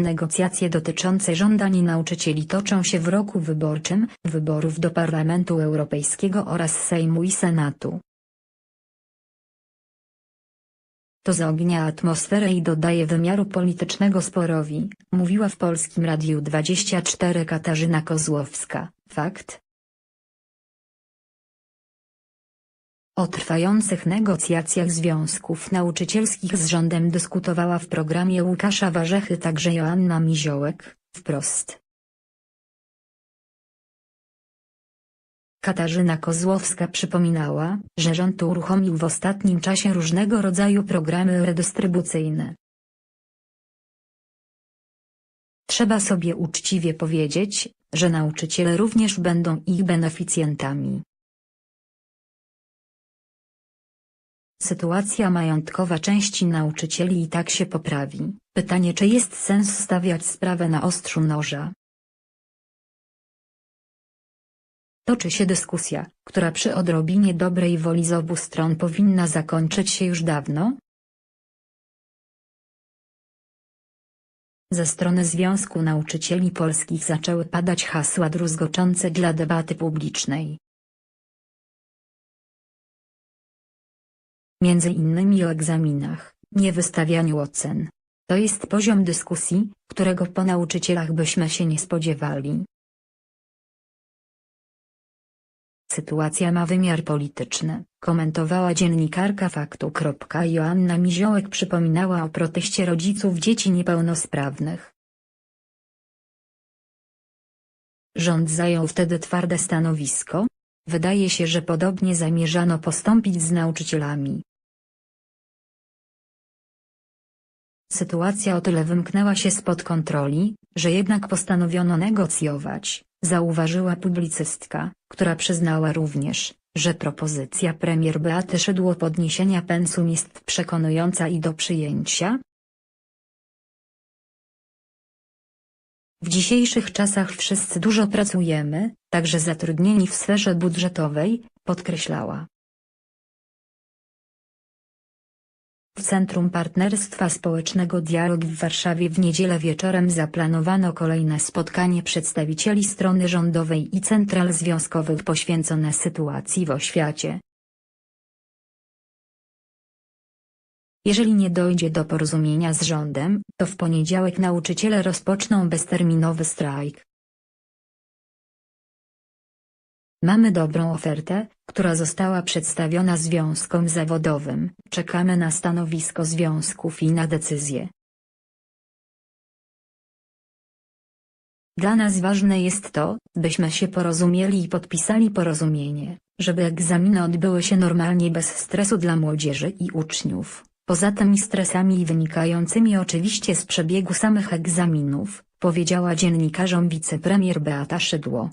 Negocjacje dotyczące żądań nauczycieli toczą się w roku wyborczym, wyborów do Parlamentu Europejskiego oraz Sejmu i Senatu. To zaognia atmosferę i dodaje wymiaru politycznego sporowi, mówiła w Polskim Radiu 24 Katarzyna Kozłowska. Fakt? O trwających negocjacjach związków nauczycielskich z rządem dyskutowała w programie Łukasza Warzechy także Joanna Miziołek, wprost. Katarzyna Kozłowska przypominała, że rząd uruchomił w ostatnim czasie różnego rodzaju programy redystrybucyjne. Trzeba sobie uczciwie powiedzieć, że nauczyciele również będą ich beneficjentami. Sytuacja majątkowa części nauczycieli i tak się poprawi. Pytanie czy jest sens stawiać sprawę na ostrzu noża? Toczy się dyskusja, która przy odrobinie dobrej woli z obu stron powinna zakończyć się już dawno. Ze strony Związku Nauczycieli Polskich zaczęły padać hasła druzgoczące dla debaty publicznej. Między innymi o egzaminach, niewystawianiu ocen. To jest poziom dyskusji, którego po nauczycielach byśmy się nie spodziewali. Sytuacja ma wymiar polityczny, komentowała dziennikarka faktu. Joanna Miziołek przypominała o proteście rodziców dzieci niepełnosprawnych. Rząd zajął wtedy twarde stanowisko. Wydaje się, że podobnie zamierzano postąpić z nauczycielami. Sytuacja o tyle wymknęła się spod kontroli, że jednak postanowiono negocjować, zauważyła publicystka, która przyznała również, że propozycja premier Beaty Szydło podniesienia pensum jest przekonująca i do przyjęcia. W dzisiejszych czasach wszyscy dużo pracujemy, także zatrudnieni w sferze budżetowej, podkreślała. W Centrum Partnerstwa Społecznego Dialog w Warszawie w niedzielę wieczorem zaplanowano kolejne spotkanie przedstawicieli strony rządowej i central związkowych poświęcone sytuacji w oświacie. Jeżeli nie dojdzie do porozumienia z rządem, to w poniedziałek nauczyciele rozpoczną bezterminowy strajk. Mamy dobrą ofertę, która została przedstawiona związkom zawodowym, czekamy na stanowisko związków i na decyzję. Dla nas ważne jest to, byśmy się porozumieli i podpisali porozumienie, żeby egzaminy odbyły się normalnie bez stresu dla młodzieży i uczniów, poza tymi stresami wynikającymi oczywiście z przebiegu samych egzaminów, powiedziała dziennikarzom wicepremier Beata Szydło.